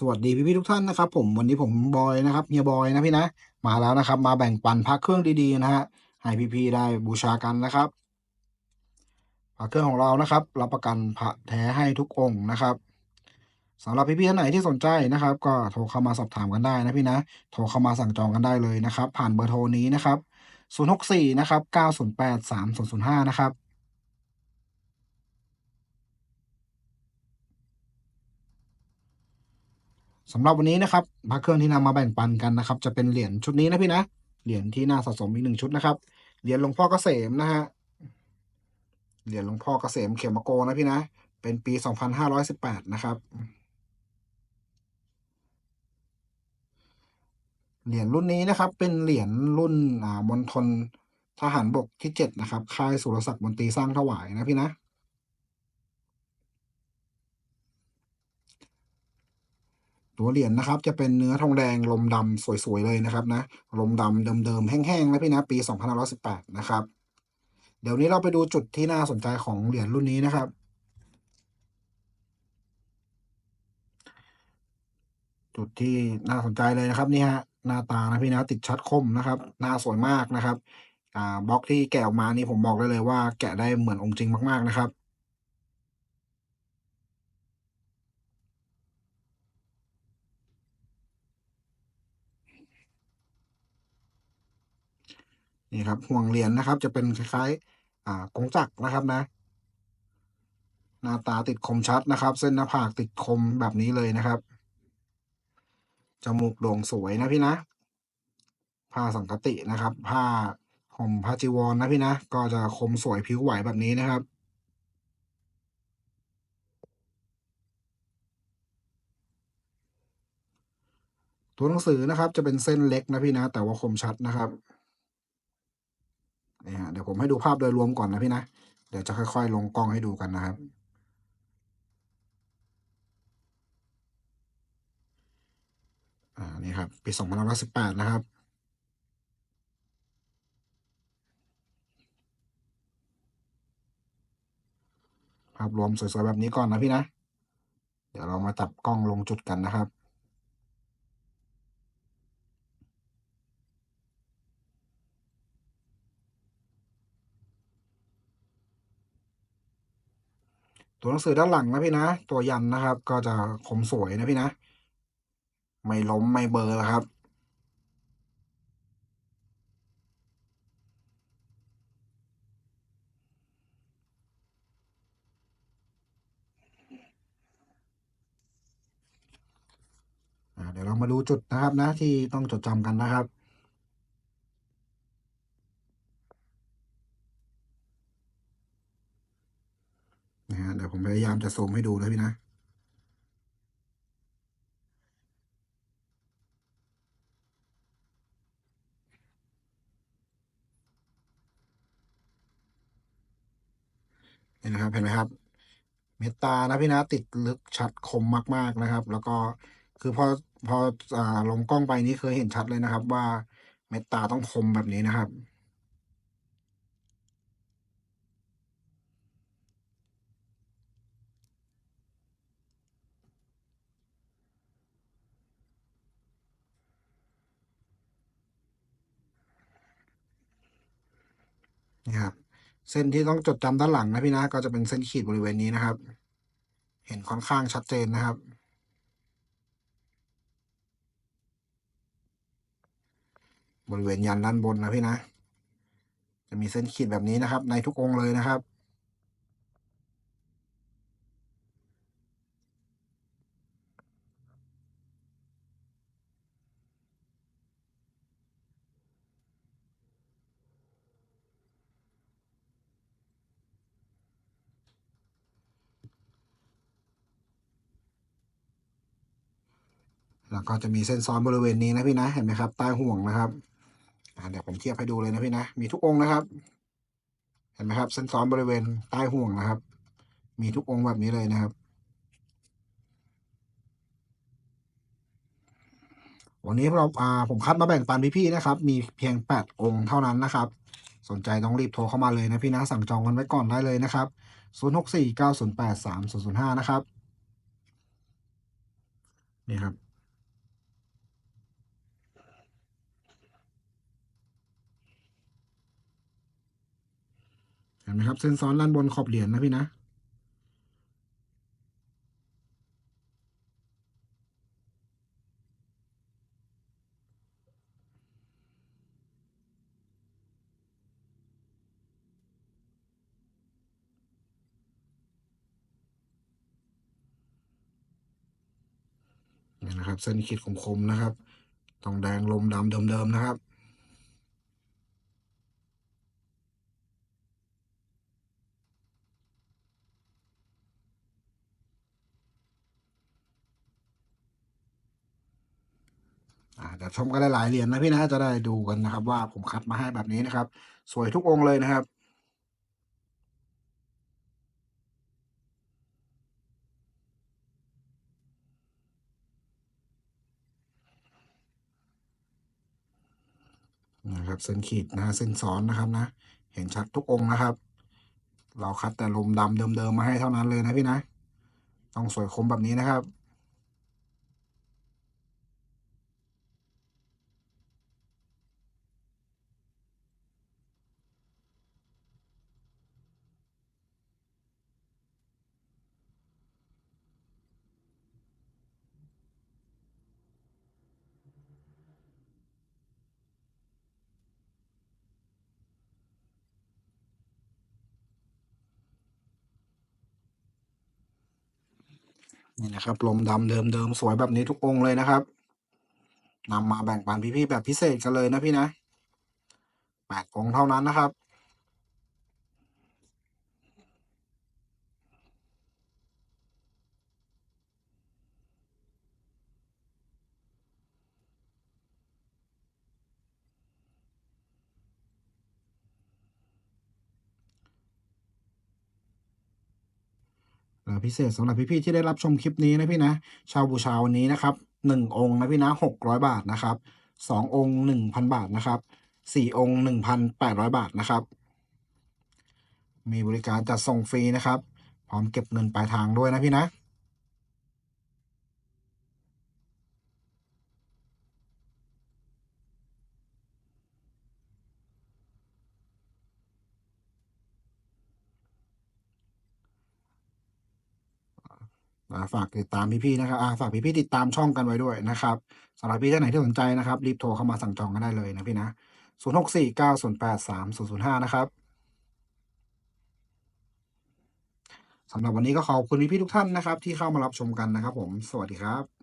สวัสดีพี่ๆทุกท่านนะครับผมวันนี้ผมบอยนะครับเฮียบอยนะพี่นะมาแล้วนะครับ มาแบ่งปันพระเครื่องดีๆนะฮะให้พี่ๆได้บูชากันนะครับพระเครื่องของเรานะครับ รับประกันพระแท้ให้ทุกองค์นะครับสำหรับพี่ๆท่านไหนที่สนใจนะครับ ก็โทรเข้ามาสอบถามกันได้นะพี่นะ โทรเข้ามาสั่งจองกันได้เลยนะครับ ผ่านเบอร์โทรนี้นะครับ064นะครับ908 3005นะครับ สำหรับวันนี้นะครับพระเครื่องที่นำมาแบ่งปันกันนะครับ จะเป็นเหรียญชุดนี้นะพี่นะเหรียญที่น่าสะสมอีกหนึ่งชุดนะครับเหรียญหลวงพ่อเกษมนะฮะเหรียญหลวงพ่อเกษมเขมโกนะพี่นะเป็นปี 2518 นะครับเหรียญรุ่นนี้นะครับ เป็นเหรียญรุ่นอ่ามณฑลทหารบกที่ 7 นะครับ ค่ายสุรศักดิ์มนตรีสร้างถวายนะพี่นะ ตัวเหรียญนะครับ จะเป็นเนื้อทองแดงลมดำสวยๆเลยนะครับนะลมดำเดิมๆแห้งๆนะพี่นะปี2518นะครับ เดี๋ยวนี้เราไปดูจุดที่น่าสนใจของเหรียญรุ่นนี้นะครับจุดที่น่าสนใจเลยนะครับนี่ฮะหน้าตานะพี่นะติดชัดคมนะครับหน้าสวยมากนะครับอ่าบล็อกที่แกะออกมานี่ผมบอกได้เลยว่าแกะได้เหมือนองค์จริงมากๆนะครับ นี่ครับห่วงเหรียญนะครับ จะเป็นคล้ายๆอ่ากงจักรนะครับนะ หน้าตาติดคมชัดนะครับ เส้นหน้าผากติดคมแบบนี้เลยนะครับจมูกโด่งสวยนะพี่นะ ผ้าสังกตินะครับ ผ้าห่มผ้าจีวรนะพี่นะ ก็จะคมสวยผิวไหวแบบนี้นะครับตัวหนังสือนะครับ จะเป็นเส้นเล็กนะพี่นะ แต่ว่าคมชัดนะครับ นี่ฮะเดี๋ยวผมให้ดูภาพโดยรวมก่อนนะพี่นะ เดี๋ยวจะค่อย ๆ ลงกล้องให้ดูกันนะครับอ่านี่ครับปี2518นะครับภาพรวมสวยๆแบบนี้ก่อนนะพี่นะ เดี๋ยวเรามาจับกล้องลงจุดกันนะครับ ตัวหนังสือด้านหลังนะพี่นะ ตัวยันนะครับ ก็จะคมสวยนะพี่นะ ไม่ล้มไม่เบลอร์ครับ เดี๋ยวเรามาดูจุดนะครับนะที่ต้องจดจำกันนะครับ นะฮะเดี๋ยวผม พยายามจะซูมให้ดูนะพี่นะนี่นะครับเห็นไหมครับ เมตานะพี่นะติดลึกชัดคมมาก ๆนะครับ แล้วก็คือพอพออลงกล้องไปนี่คือเห็นชัดเลยนะครับ ว่าเมตตาต้องคมแบบนี้นะครับ นะครับ เส้นที่ต้องจดจำด้านหลังนะพี่นะก็จะเป็นเส้นขีดบริเวณนี้นะครับ เห็นค่อนข้างชัดเจนนะครับ บริเวณยันด้านบนนะพี่นะ จะมีเส้นขีดแบบนี้นะครับ ในทุกองค์เลยนะครับ แล้วก็จะมีเส้นซ้อนบริเวณนี้นะพี่นะเห็นไหมครับใต้ห่วงนะครับเดี๋ยวผมเทียบให้ดูเลยนะพี่นะมีทุกองค์นะครับ เห็นไหมครับ เส้นซ้อนบริเวณใต้ห่วงนะครับ มีทุกองค์แบบนี้เลยนะครับวันนี้เราอ่าผมคัดมาแบ่งปันพี่ๆนะครับ มีเพียงแปดองค์เท่านั้นนะครับ สนใจต้องรีบโทรเข้ามาเลยนะพี่นะสั่งจองกันไว้ก่อนได้เลยนะครับ 0 6 4 9 0 8 3 0 0 5 นะครับ นี่ครับ นไหมครับ เส้นซ้อนด้านบนขอบเหรียญนะพี่นะนี่นะครับ เส้นขีดคมๆนะครับทองแดงลมดำเดิมๆนะครับ อ่าเดี๋ยวชมกันหลายๆเหรียญนะพี่นะจะได้ดูกันนะครับ ว่าผมคัดมาให้แบบนี้นะครับ สวยทุกองค์เลยนะครับนะครับเส้นขีดนะเส้นซ้อนนะครับนะ เห็นชัดทุกองค์นะครับ เราคัดแต่ลมดำเดิมๆมาให้เท่านั้นเลยนะพี่นะ ต้องสวยคมแบบนี้นะครับ นี่นะครับลมดำเดิมๆสวยแบบนี้ทุกองค์เลยนะครับนำมาแบ่งปันพี่ๆแบบพิเศษกันเลยนะพี่นะแปดองเท่านั้นนะครับ พิเศษสำหรับพี่ๆที่ได้รับชมคลิปนี้นะพี่นะ ชาวบูชาวันนี้นะครับหนึ่งองค์นะพี่นะหกร้อยบาทนะครับสององค์หนึ่งพันบาทนะครับสี่องค์หนึ่งพันแปดร้อยบาทนะครับ มีบริการจัดส่งฟรีนะครับ พร้อมเก็บเงินปลายทางด้วยนะพี่นะ ฝากติดตามพี่ๆนะครับฝากพี่ๆติดตามช่องกันไว้ด้วยนะครับสำหรับพี่ท่านไหนที่สนใจนะครับรีบโทรเข้ามาสั่งจองกันได้เลยนะพี่นะศูนย์หกสี่เก้าศูนย์แปดสามศูนย์ศูนย์ห้านะครับสำหรับวันนี้ก็ขอบคุณพี่ๆทุกท่านนะครับ ที่เข้ามารับชมกันนะครับผม สวัสดีครับ